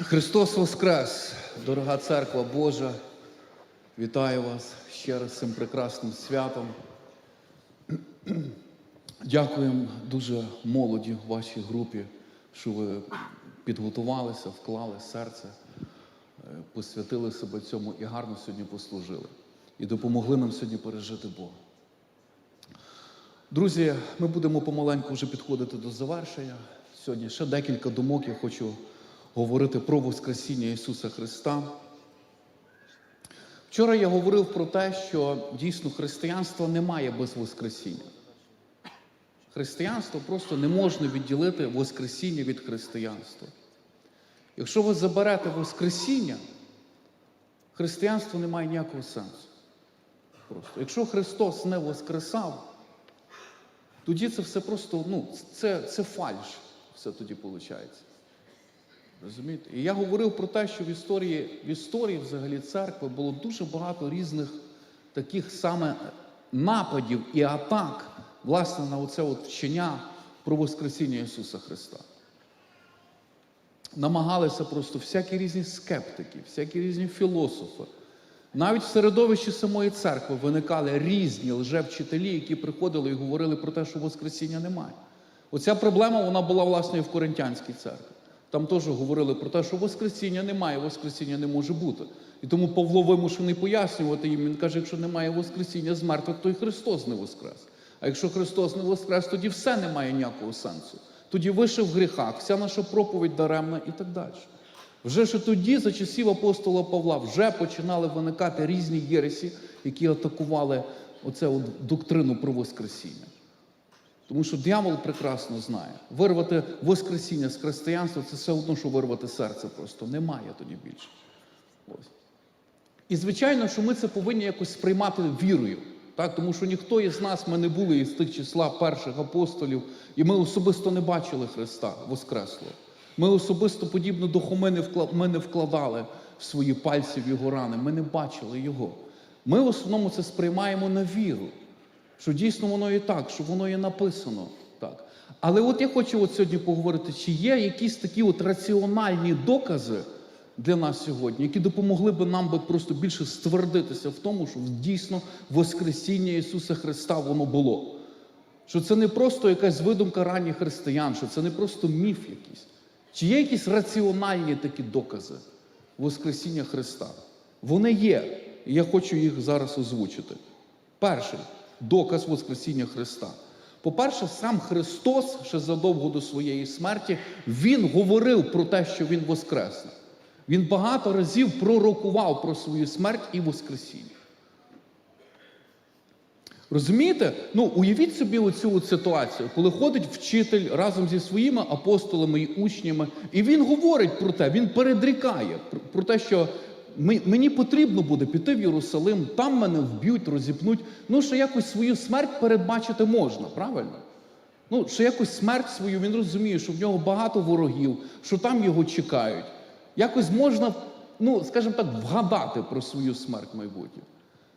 Христос Воскрес, дорога церква Божа, вітаю вас ще раз цим прекрасним святом. Дякуємо дуже молоді вашій групі, що ви підготувалися, вклали серце, е, посвятили себе цьому і гарно сьогодні послужили. І допомогли нам сьогодні пережити Бога. Друзі, ми будемо помаленьку вже підходити до завершення. Сьогодні ще декілька думок я хочу говорити про Воскресіння Ісуса Христа. Вчора я говорив про те, що дійсно християнство немає без Воскресіння. Християнство просто не можна відділити Воскресіння від християнства. Якщо ви заберете Воскресіння, християнство не має ніякого сенсу. Просто. Якщо Христос не воскресав, тоді це все просто, ну, це, це фальш, все тоді виходить. Розумієте? І я говорив про те, що в історії, в історії взагалі церкви було дуже багато різних таких саме нападів і атак, власне, на оце от вчення про Воскресіння Ісуса Христа. Намагалися просто всякі різні скептики, всякі різні філософи. Навіть в середовищі самої церкви виникали різні лжевчителі, які приходили і говорили про те, що Воскресіння немає. Оця проблема вона була власне і в Коринтянській церкві. Там теж говорили про те, що Воскресіння немає, Воскресіння не може бути. І тому Павло вимушений пояснювати їм. Він каже, якщо немає Воскресіння з мертвих, то і Христос не воскрес. А якщо Христос не воскрес, тоді все не має ніякого сенсу. Тоді вище в гріхах, вся наша проповідь даремна і так далі. Вже ж тоді, за часів апостола Павла, вже починали виникати різні єресі, які атакували оце от доктрину про Воскресіння. Тому що диявол прекрасно знає, вирвати Воскресіння з християнства це все одно, що вирвати серце просто. Немає тоді більше. Ось. І звичайно, що ми це повинні якось сприймати вірою. Так? Тому що ніхто із нас, ми не були із тих числа перших апостолів, і ми особисто не бачили Христа Воскреслого. Ми особисто, подібно до Хоми, не ми не вкладали в свої пальці в його рани, ми не бачили його. Ми в основному це сприймаємо на віру, що дійсно воно і так, що воно і написано так. Але от я хочу от сьогодні поговорити, чи є якісь такі от раціональні докази для нас сьогодні, які допомогли би нам би просто більше ствердитися в тому, що дійсно Воскресіння Ісуса Христа воно було. Що це не просто якась видумка ранніх християн, що це не просто міф якийсь. Чи є якісь раціональні такі докази Воскресіння Христа? Вони є. І я хочу їх зараз озвучити. Перший доказ Воскресіння Христа. По-перше, сам Христос ще задовго до своєї смерті Він говорив про те, що Він воскресне. Він багато разів пророкував про свою смерть і Воскресіння. Розумієте? Ну, уявіть собі оцю ситуацію, коли ходить вчитель разом зі своїми апостолами і учнями, і він говорить про те, він передрікає про, те, що мені потрібно буде піти в Єрусалим, там мене вб'ють, розіпнуть. Ну, що якось свою смерть передбачити можна, правильно? Ну, що якось смерть свою, він розуміє, що в нього багато ворогів, що там його чекають. Якось можна, ну, скажімо так, вгадати про свою смерть майбутню.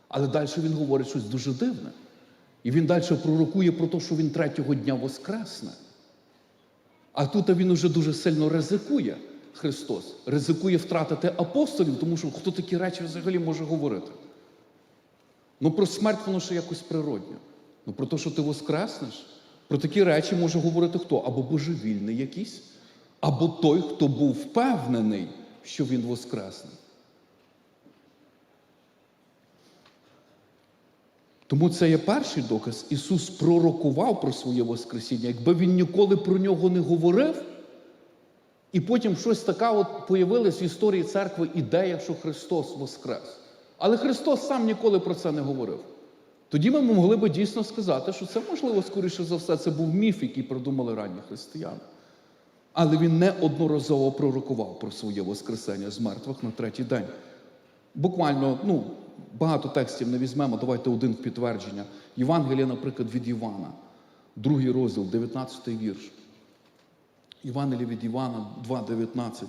Але далі він говорить щось дуже дивне. І він далі пророкує про те, що він третього дня воскресне. А тут він уже дуже сильно ризикує, Христос. Ризикує втратити апостолів, тому що хто такі речі взагалі може говорити? Ну про смерть воно ще якось природньо. Ну про те, що ти воскреснеш, про такі речі може говорити хто? Або божевільний якийсь, або той, хто був впевнений, що він воскресне. Тому це є перший доказ. Ісус пророкував про своє Воскресіння. Якби він ніколи про нього не говорив, і потім щось таке от появилось в історії церкви ідея, що Христос Воскрес. Але Христос сам ніколи про це не говорив. Тоді ми могли би дійсно сказати, що це, можливо, скоріше за все, це був міф, який придумали ранні християни. Але він неодноразово пророкував про своє Воскресення з мертвих на третій день. Буквально, ну, багато текстів не візьмемо, давайте один в підтвердження. Євангелія, наприклад, від Івана, другий розділ, 19 вірш. Євангелія від Івана 2,19.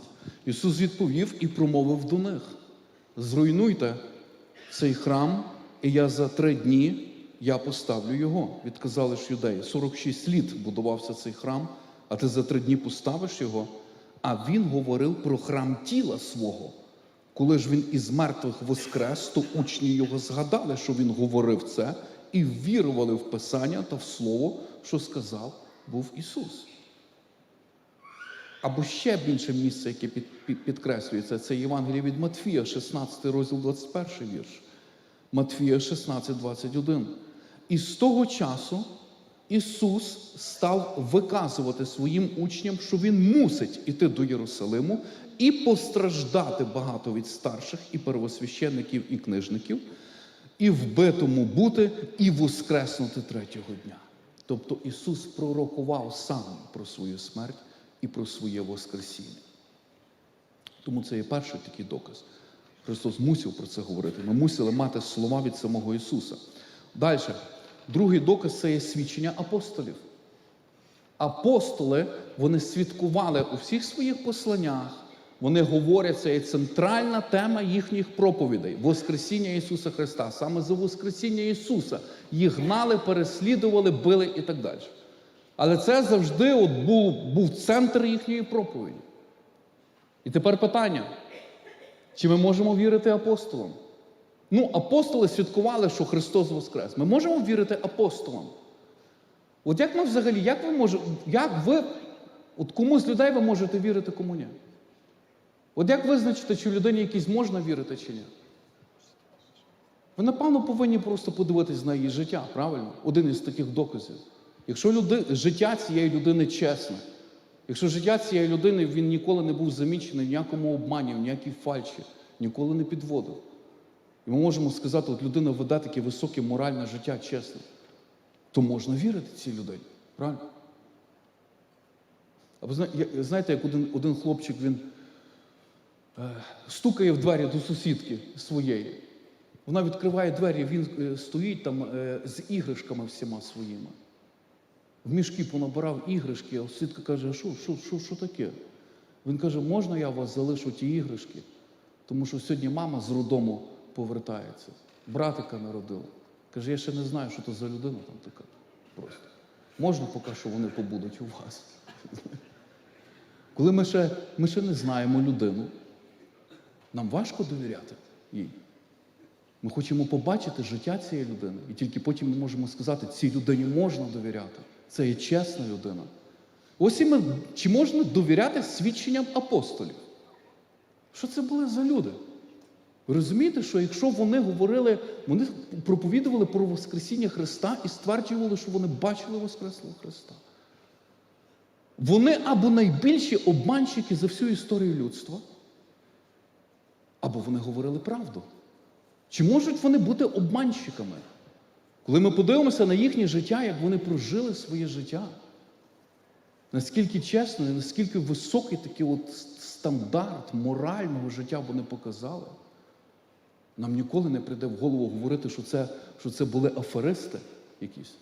Ісус відповів і промовив до них: зруйнуйте цей храм, і я за три дні я поставлю його. Відказали ж юдеї. 46 літ будувався цей храм, а ти за три дні поставиш його. а він говорив про храм тіла свого. Коли ж він із мертвих воскрес, то учні його згадали, що він говорив це, і ввірували в Писання та в Слово, що сказав був Ісус. Або ще більше місце, яке під, під, підкреслюється, це Євангеліє від Матфія, 16 розділ, 21 вірш. Матфія 16, 21. І з того часу Ісус став виказувати своїм учням, що Він мусить іти до Єрусалиму і постраждати багато від старших і первосвященників і книжників, і вбитому бути, і воскреснути третього дня. Тобто Ісус пророкував сам про свою смерть і про своє Воскресіння. Тому це є перший такий доказ. Христос мусив про це говорити. Ми мусили мати слова від самого Ісуса. Далі, другий доказ це є свідчення апостолів. Апостоли вони свідкували у всіх своїх посланнях. Вони говорять, це є центральна тема їхніх проповідей Воскресіння Ісуса Христа. Саме за Воскресіння Ісуса їх гнали, переслідували, били і так далі. Але це завжди от був, був центр їхньої проповіді. І тепер питання: чи ми можемо вірити апостолам? Ну, апостоли святкували, що Христос Воскрес. Ми можемо вірити апостолам. От як ми взагалі, як ви можете, як ви, от кому з людей ви можете вірити, кому ні? От як визначити, чи людині якійсь можна вірити, чи ні? Ви, напевно, повинні просто подивитись на її життя, правильно? Один із таких доказів. Якщо люди, життя цієї людини чесне, якщо життя цієї людини він ніколи не був замічений в ніякому обмані, в ніякій фальші, ніколи не підводив. І ми можемо сказати, от людина веде таке високе моральне життя, чесне, то можна вірити цій людині. Правильно? Або зна- знаєте, як один, один хлопчик він е, стукає в двері до сусідки своєї. Вона відкриває двері, він е, стоїть там е, з іграшками всіма своїми. В мішки понабирав іграшки, а сусідка каже, що, що, що, що таке? Він каже, можна я вас залишу ті іграшки? Тому що сьогодні мама з роддому повертається. Братика народила. Каже, я ще не знаю, що то за людина там така. Просто. Можна поки що вони побудуть у вас. Коли ми ще, ми ще не знаємо людину, нам важко довіряти їй. Ми хочемо побачити життя цієї людини, і тільки потім ми можемо сказати, цій людині можна довіряти. Це є чесна людина. Ось і ми, чи можна довіряти свідченням апостолів? Що це були за люди? Ви розумієте, що якщо вони говорили, вони проповідували про Воскресіння Христа і стверджували, що вони бачили Воскреслого Христа. Вони або найбільші обманщики за всю історію людства, або вони говорили правду. Чи можуть вони бути обманщиками? Коли ми подивимося на їхнє життя, як вони прожили своє життя, наскільки чесно і наскільки високий такий от стандарт морального життя вони показали, нам ніколи не прийде в голову говорити, що це, що це були аферисти якісь,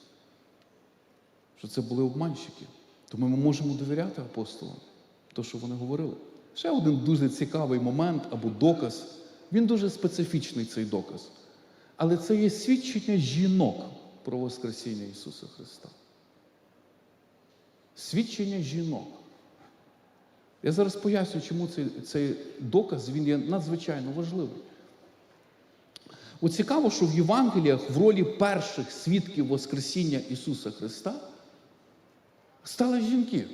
що це були обманщики. Тому ми можемо довіряти апостолам, то, що вони говорили. Ще один дуже цікавий момент або доказ. Він дуже специфічний цей доказ. Але це є свідчення жінок про Воскресіння Ісуса Христа. Свідчення жінок. Я зараз поясню, чому цей, цей доказ він є надзвичайно важливий. От цікаво, що в Євангеліях в ролі перших свідків Воскресіння Ісуса Христа стали жінки.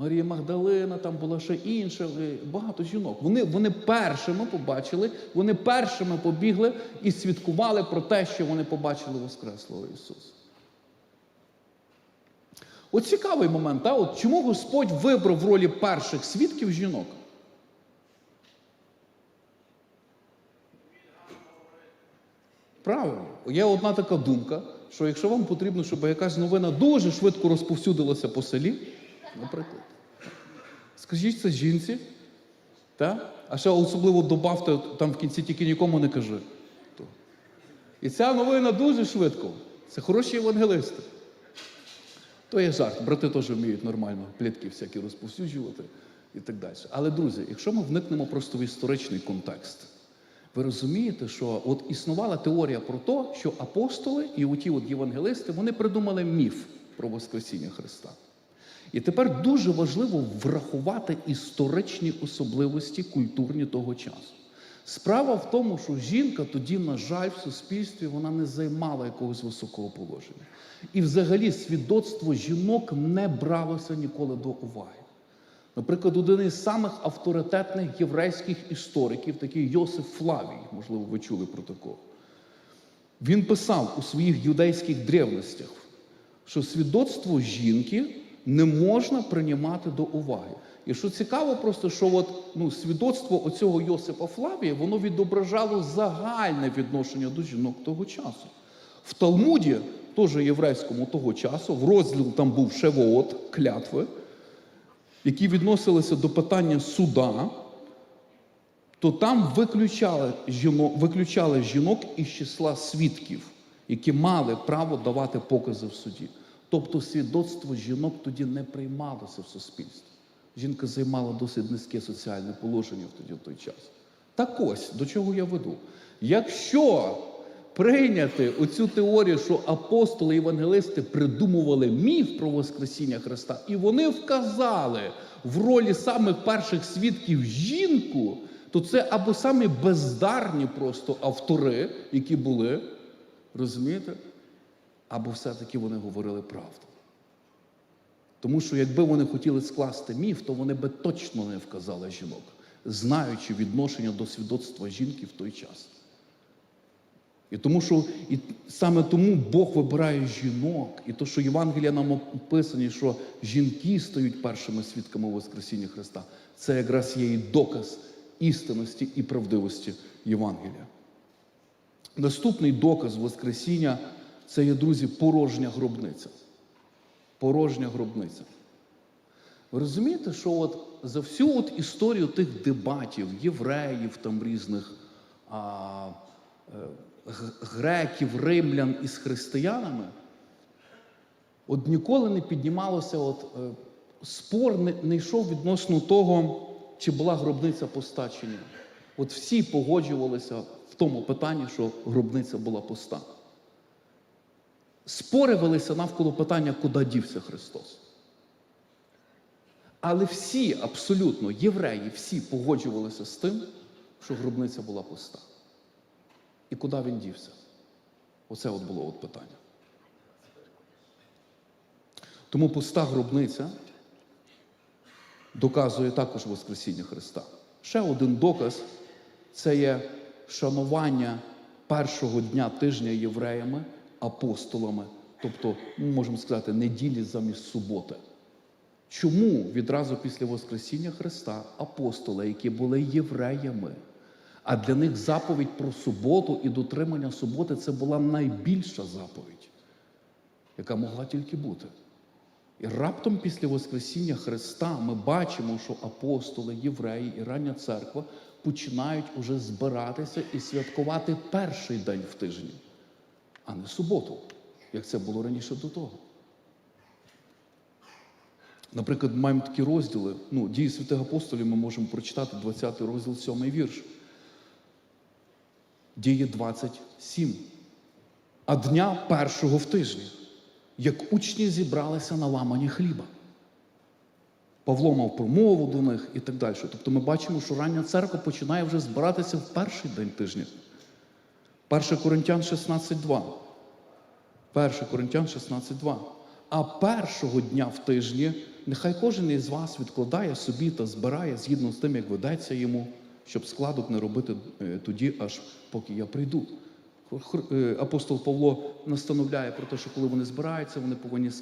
Марія Магдалина, там була ще інша, е, багато жінок. Вони, вони першими побачили, вони першими побігли і свідкували про те, що вони побачили Воскреслого Ісуса. От цікавий момент, а? От чому Господь вибрав в ролі перших свідків жінок? Правильно, є одна така думка, що якщо вам потрібно, щоб якась новина дуже швидко розповсюдилася по селі, наприклад, скажіть це жінці, та? а ще особливо добавте там в кінці тільки нікому не кажи. І ця новина дуже швидко. Це хороші евангелисти. То є жарт, брати теж вміють нормально плітки всякі розповсюджувати і так далі. Але, друзі, якщо ми вникнемо просто в історичний контекст, ви розумієте, що от існувала теорія про те, що апостоли і оті от євангелисти вони придумали міф про Воскресіння Христа. І тепер дуже важливо врахувати історичні особливості культурні того часу. Справа в тому, що жінка тоді, на жаль, в суспільстві вона не займала якогось високого положення. І взагалі свідоцтво жінок не бралося ніколи до уваги. Наприклад, один із самих авторитетних єврейських істориків, такий Йосиф Флавій, можливо, ви чули про такого. Він писав у своїх юдейських древностях, що свідоцтво жінки не можна приймати до уваги. І що цікаво, просто що от, ну, свідоцтво оцього Йосипа Флавія, воно відображало загальне відношення до жінок того часу. В Талмуді, теж єврейському того часу, в розділ там був Шевоот, клятви, які відносилися до питання суда, то там виключали жінок, виключали жінок із числа свідків, які мали право давати покази в суді. Тобто свідоцтво жінок тоді не приймалося в суспільстві. Жінка займала досить низьке соціальне положення в тоді в той час. Так ось до чого я веду. Якщо прийняти оцю теорію, що апостоли і евангелисти придумували міф про Воскресіння Христа, і вони вказали в ролі самих перших свідків жінку, то це або самі бездарні просто автори, які були, розумієте, або все-таки вони говорили правду. Тому що якби вони хотіли скласти міф, то вони би точно не вказали жінок, знаючи відношення до свідоцтва жінки в той час. І тому що і саме тому Бог вибирає жінок, і то, що Євангелія нам описані, що жінки стають першими свідками Воскресіння Христа, це якраз є і доказ істинності і правдивості Євангелія. Наступний доказ Воскресіння це є, друзі, порожня гробниця. Порожня гробниця. Ви розумієте, що от за всю от історію тих дебатів, євреїв, там різних а, е, греків, римлян із християнами, от ніколи не піднімалося, от, е, спор не, не йшов відносно того, чи була гробниця ні. От всі погоджувалися в тому питанні, що гробниця була пуста. Спори велися навколо питання, куди дівся Христос. Але всі, абсолютно, євреї, всі погоджувалися з тим, що гробниця була пуста. І куди він дівся? Оце от було от питання. Тому пуста гробниця доказує також Воскресіння Христа. Ще один доказ це є шанування першого дня тижня євреями, апостолами, тобто, ми можемо сказати, неділі замість суботи. Чому відразу після Воскресіння Христа апостоли, які були євреями, а для них заповідь про суботу і дотримання суботи це була найбільша заповідь, яка могла тільки бути. І раптом після Воскресіння Христа ми бачимо, що апостоли, євреї і рання церква починають уже збиратися і святкувати перший день в тижні, а не суботу, як це було раніше до того. Наприклад, маємо такі розділи. Ну, дії святих апостолів ми можемо прочитати 20 розділ, 7 вірш. Діє 27. А дня першого в тижні, як учні зібралися на ламані хліба. Павло мав промову до них і так далі. Тобто ми бачимо, що рання церква починає вже збиратися в перший день тижня. 1 Коринтян 16.2. 1 Коринтян 16.2. А першого дня в тижні нехай кожен із вас відкладає собі та збирає згідно з тим, як ведеться йому, щоб складок не робити е, тоді, аж поки я прийду. Е, Апостол Павло настановляє про те, що коли вони збираються, вони повинні е,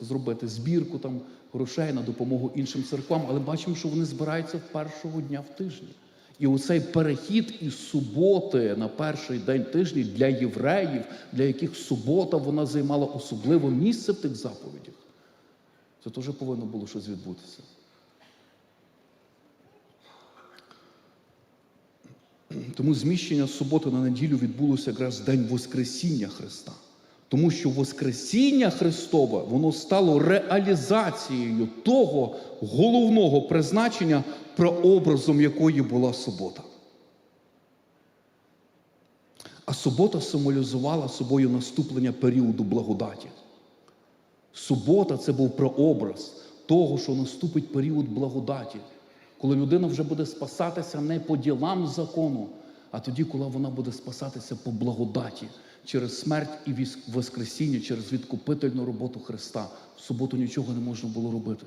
зробити збірку там грошей на допомогу іншим церквам, але бачимо, що вони збираються першого дня в тижні. І оцей перехід із суботи на перший день тижня для євреїв, для яких субота вона займала особливе місце в тих заповідях. Це теж повинно було щось відбутися. Тому зміщення суботи на неділю відбулося якраз в день Воскресіння Христа. Тому що Воскресіння Христове воно стало реалізацією того головного призначення, прообразом якої була субота. А субота символізувала собою наступлення періоду благодаті. Субота це був прообраз того, що наступить період благодаті, коли людина вже буде спасатися не по ділам закону, а тоді, коли вона буде спасатися по благодаті через смерть і Воскресіння, через відкупительну роботу Христа. В суботу нічого не можна було робити.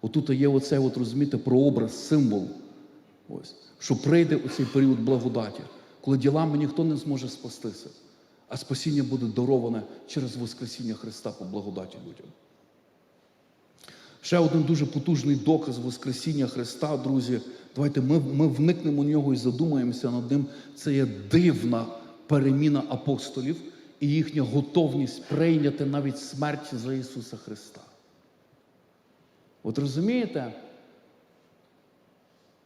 Отут є оцей, от, розумієте, прообраз, символ. Ось, що прийде у цей період благодаті, коли ділами ніхто не зможе спастися, а спасіння буде дароване через Воскресіння Христа по благодаті людям. Ще один дуже потужний доказ Воскресіння Христа, друзі. Давайте ми, ми вникнемо в нього і задумаємося над ним. Це є дивна переміна апостолів і їхня готовність прийняти навіть смерть за Ісуса Христа. От розумієте?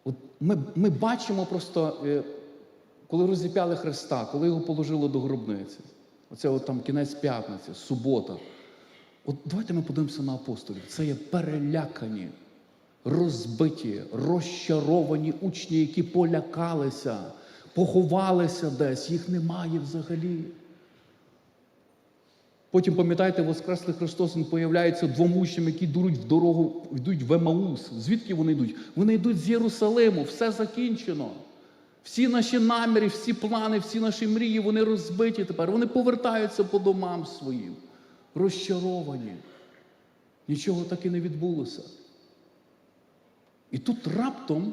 От ми, ми бачимо просто, е, коли розіп'яли Христа, коли його положили до гробниці. Оце от там кінець п'ятниці, субота. От давайте ми подивимося на апостолів. Це є перелякані, розбиті, розчаровані учні, які полякалися, поховалися десь, їх немає взагалі. Потім, пам'ятаєте, Воскреслий Христос Він появляється двом учням, які йдуть в дорогу, йдуть в Емаус. Звідки вони йдуть? Вони йдуть з Єрусалиму, все закінчено. Всі наші наміри, всі плани, всі наші мрії, вони розбиті тепер. Вони повертаються по домам своїм, розчаровані. Нічого так і не відбулося. І тут раптом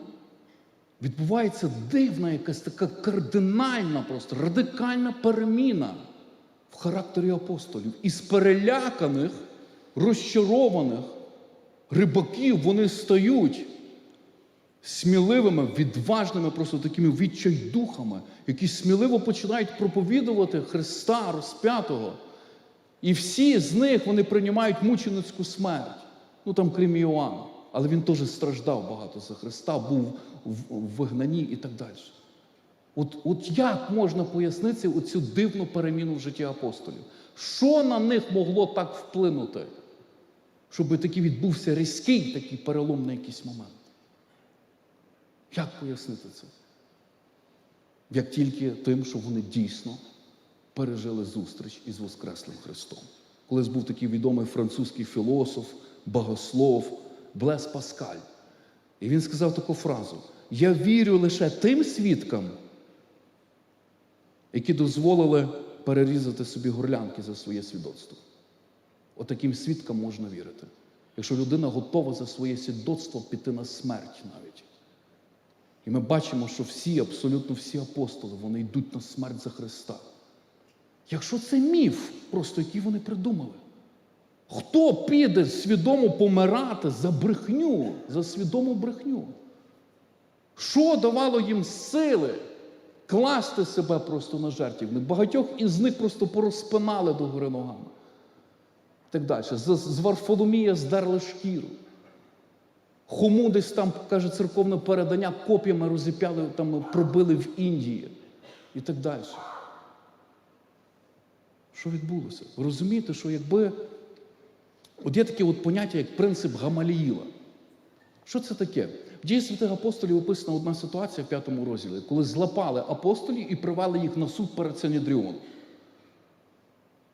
відбувається дивна якась така кардинальна, просто радикальна переміна в характері апостолів. Із переляканих, розчарованих рибаків вони стають сміливими, відважними, просто такими відчайдухами, які сміливо починають проповідувати Христа розп'ятого. І всі з них вони приймають мученицьку смерть. Ну там, крім Іоанна. Але він теж страждав багато за Христа, був в, вигнанні і так далі. От, от як можна пояснити оцю дивну переміну в житті апостолів? Що на них могло так вплинути, щоб такий відбувся різкий такий переломний якийсь момент? Як пояснити це? Як тільки тим, що вони дійсно пережили зустріч із Воскреслим Христом. Колись був такий відомий французький філософ, богослов Блес Паскаль. І він сказав таку фразу: Я вірю лише тим свідкам, які дозволили перерізати собі горлянки за своє свідоцтво. Отаким свідкам можна вірити. Якщо людина готова за своє свідоцтво піти на смерть навіть. І ми бачимо, що всі, абсолютно всі апостоли, вони йдуть на смерть за Христа. Якщо це міф, просто який вони придумали. Хто піде свідомо помирати за брехню, за свідому брехню? Що давало їм сили класти себе просто на жертвівник? Багатьох із них просто порозпинали до гори ногами. Так далі. З, Варфоломія здерли шкіру. Хому десь там, каже церковне передання, коп'ями розіп'яли, там пробили в Індії і так далі. Що відбулося? Розумієте, що якби. От є таке от поняття, як принцип Гамаліїла. Що це таке? В дії святих апостолів описана одна ситуація в п'ятому розділі, коли злапали апостолів і привели їх на суд перед Синедріоном.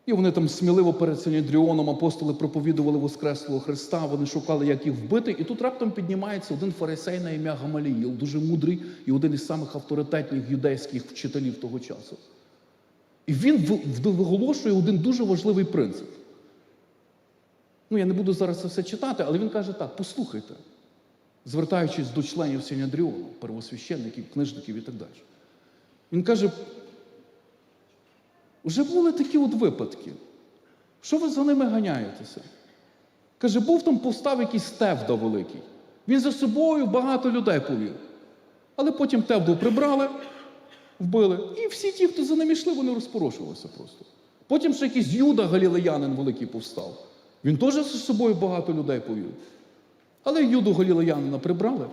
І вони там сміливо перед Синедріоном апостоли проповідували Воскреслого Христа, вони шукали, як їх вбити. І тут раптом піднімається один фарисей на ім'я Гамаліїл, дуже мудрий і один із самих авторитетних юдейських вчителів того часу. І він виголошує один дуже важливий принцип. Ну, я не буду зараз це все читати, але він каже так: послухайте, звертаючись до членів Синедріону, первосвященників, книжників і так далі. Він каже: вже були такі от випадки. Що ви за ними ганяєтеся? Каже, був там постав якийсь Тевда великий. Він за собою багато людей повів. Але потім Тевду прибрали, вбили. І всі ті, хто за ним йшли, вони розпорошувалися просто. Потім ще якийсь Юда Галілеянин великий повстав. Він теж за собою багато людей повів. Але Юду Галілеянина прибрали.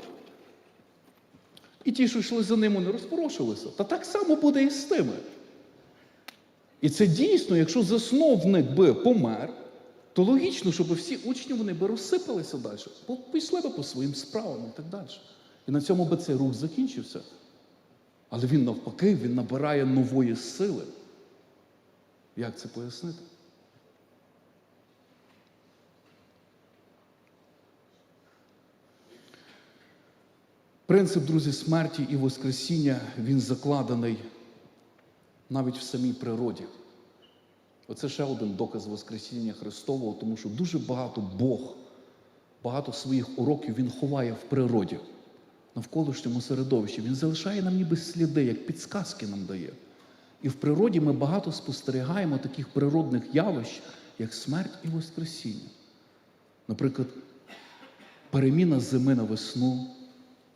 І ті, що йшли за ним, вони розпорошилися. Та так само буде і з тими. І це дійсно, якщо засновник би помер, то логічно, щоб всі учні вони би розсипалися далі, бо пішли би по своїм справам і так далі. І на цьому би цей рух закінчився. Але він навпаки, він набирає нової сили. Як це пояснити? Принцип, друзі, смерті і Воскресіння, він закладений навіть в самій природі. Оце ще один доказ Воскресіння Христового, тому що дуже багато Бог, багато своїх уроків Він ховає в природі, навколишньому середовищі. Він залишає нам ніби сліди, як підсказки нам дає. І в природі ми багато спостерігаємо таких природних явищ, як смерть і Воскресіння. Наприклад, переміна зими на весну,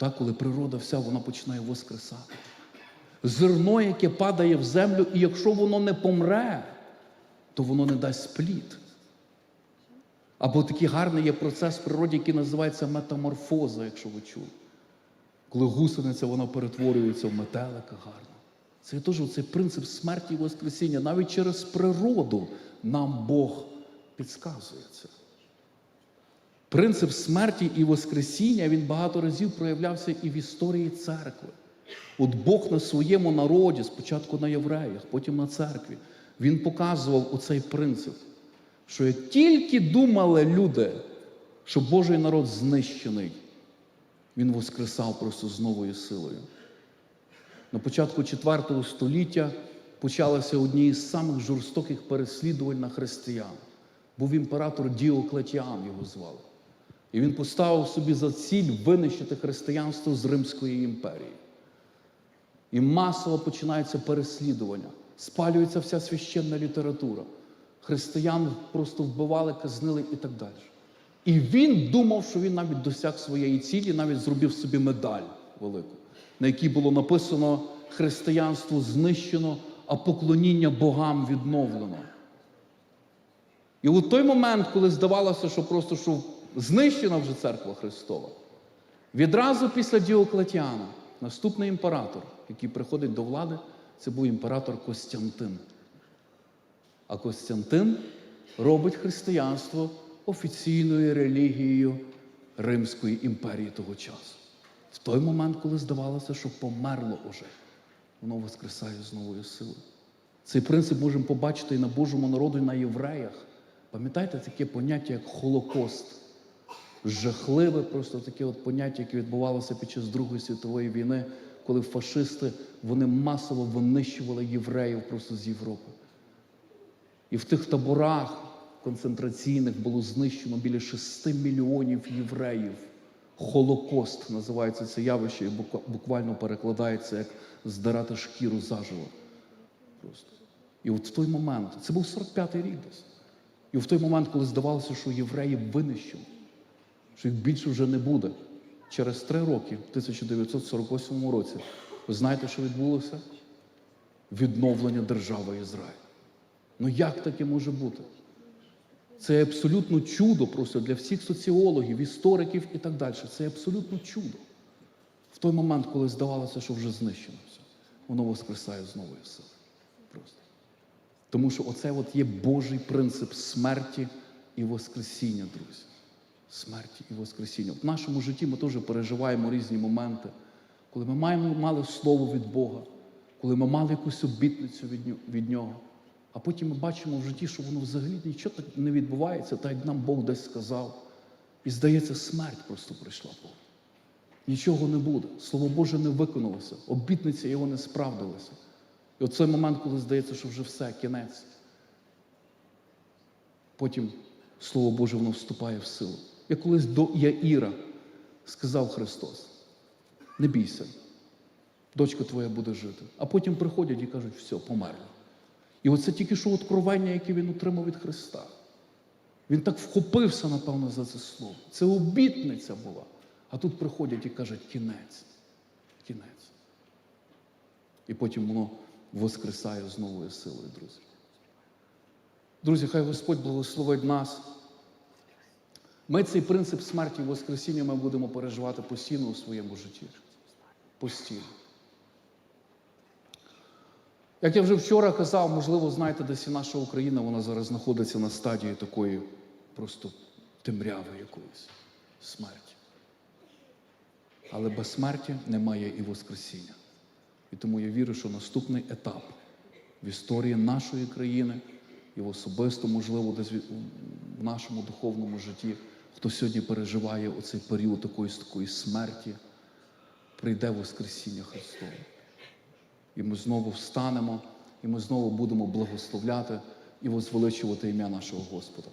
так, коли природа вся вона починає воскресати. Зерно, яке падає в землю, і якщо воно не помре, то воно не дасть плід. Або такий гарний є процес в природі, який називається метаморфоза, якщо ви чули. Коли гусениця вона перетворюється в метелика гарно. Це теж цей принцип смерті і Воскресіння. Навіть через природу нам Бог підказує це. Принцип смерті і Воскресіння він багато разів проявлявся і в історії церкви. От Бог на своєму народі, спочатку на євреях, потім на церкві, він показував оцей принцип, що як тільки думали люди, що Божий народ знищений, він воскресав просто з новою силою. На початку IV століття почалися одні із самих жорстоких переслідувань на християн. Був імператор Діоклетіан, його звали. І він поставив собі за ціль винищити християнство з Римської імперії. І масово починається переслідування, спалюється вся священна література. Християн просто вбивали, казнили і так далі. І він думав, що він навіть досяг своєї цілі, навіть зробив собі медаль велику, на якій було написано християнство знищено, а поклоніння богам відновлено. І у той момент, коли здавалося, що просто що знищена вже церква Христова, відразу після Діоклетіана наступний імператор, який приходить до влади, це був імператор Костянтин. А Костянтин робить християнство офіційною релігією Римської імперії того часу. В той момент, коли здавалося, що померло уже, воно воскресає з новою силою. Цей принцип можемо побачити і на Божому народу, і на євреях. Пам'ятаєте таке поняття, як Холокост? Жахливе просто таке от поняття, яке відбувалося під час Другої світової війни, коли фашисти вони масово винищували євреїв просто з Європи. І в тих таборах концентраційних було знищено біля 6 мільйонів євреїв. Холокост називається це явище, і буквально перекладається як здирати шкіру заживо. Просто. І от в той момент, це був 45-й рік десь. І в той момент, коли здавалося, що євреїв винищено, що їх більше вже не буде, через три роки, в 1948 році, ви знаєте, що відбулося? Відновлення держави Ізраїль. Ну як таке може бути? Це абсолютно чудо просто для всіх соціологів, істориків і так далі. Це абсолютно чудо. В той момент, коли здавалося, що вже знищено все, воно воскресає з нової сили. Просто. Тому що оце от є Божий принцип смерті і Воскресіння, друзі. Смерті і Воскресіння. В нашому житті ми теж переживаємо різні моменти, коли ми маємо, мали слово від Бога, коли ми мали якусь обітницю від, Нього. А потім ми бачимо в житті, що воно взагалі нічого не відбувається, так як нам Бог десь сказав. І здається, смерть просто прийшла Богу. Нічого не буде. Слово Боже не виконалося, обітниця його не справдилася. І оцей момент, коли здається, що вже все, кінець. Потім Слово Боже воно вступає в силу. Як колись до Яїра сказав Христос: не бійся, дочка твоя буде жити. А потім приходять і кажуть, все, померла. І оце тільки що откровення, яке він отримав від Христа. Він так вхопився, напевно, за це слово. Це обітниця була. А тут приходять і кажуть кінець. Кінець. І потім воно воскресає з новою силою, друзі. Друзі, хай Господь благословить нас. Ми цей принцип смерті і Воскресіння ми будемо переживати постійно у своєму житті. Постійно. Як я вже вчора казав, можливо, знаєте, десь і наша Україна, вона зараз знаходиться на стадії такої просто темряви якоїсь смерті. Але без смерті немає і Воскресіння. І тому я вірю, що наступний етап в історії нашої країни і в особисто, можливо, десь в нашому духовному житті, хто сьогодні переживає оцей період такої, такої смерті, прийде Воскресіння Христове. І ми знову встанемо, і ми знову будемо благословляти і возвеличувати ім'я нашого Господа.